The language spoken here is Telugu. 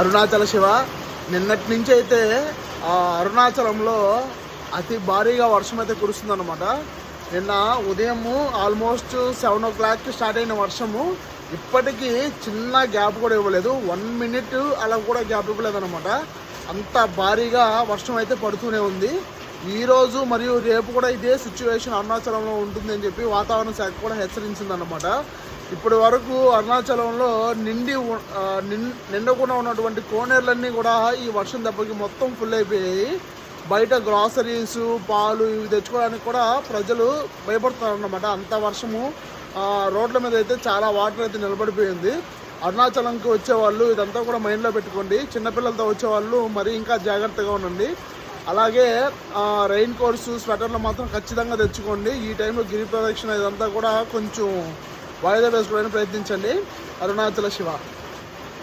అరుణాచల శివ. నిన్నటి నుంచి అయితే ఆ అరుణాచలంలో అతి భారీగా వర్షం అయితే కురుస్తుందన్నమాట. నిన్న ఉదయము ఆల్మోస్ట్ సెవెన్ ఓ క్లాక్కి స్టార్ట్ అయిన వర్షము. ఇప్పటికీ చిన్న గ్యాప్ కూడా ఇవ్వలేదు. వన్ మినిట్ అలా కూడా గ్యాప్ ఇవ్వలేదన్నమాట. అంత భారీగా వర్షం అయితే పడుతూనే ఉంది. ఈరోజు మరియు రేపు కూడా ఇదే సిచ్యువేషన్ అరుణాచలంలో ఉంటుంది అని చెప్పి వాతావరణ శాఖ కూడా హెచ్చరించిందనమాట ఇప్పటి వరకు అరుణాచలంలో నిండి నిండకుండా ఉన్నటువంటి కోనేరులన్నీ కూడా ఈ వర్షం దెబ్బకి మొత్తం ఫుల్ అయిపోయాయి. బయట గ్రాసరీస్ పాలు ఇవి తెచ్చుకోవడానికి కూడా ప్రజలు భయపడుతున్నారు అన్నమాట అంత వర్షము రోడ్ల మీద అయితే చాలా వాటర్ అయితే నిలబడిపోయింది. అరుణాచలంకి వచ్చేవాళ్ళు ఇదంతా కూడా మైండ్లో పెట్టుకోండి. చిన్నపిల్లలతో వచ్చేవాళ్ళు మరి ఇంకా జాగ్రత్తగా ఉండండి. అలాగే రెయిన్ కోట్స్ స్వెటర్లు మాత్రం ఖచ్చితంగా తెచ్చుకోండి. ఈ టైంలో గిరి ప్రదక్షిణ ఇదంతా కూడా కొంచెం వాయిదా వేసుకోవడానికి ప్రయత్నించండి. అరుణాచల శివ.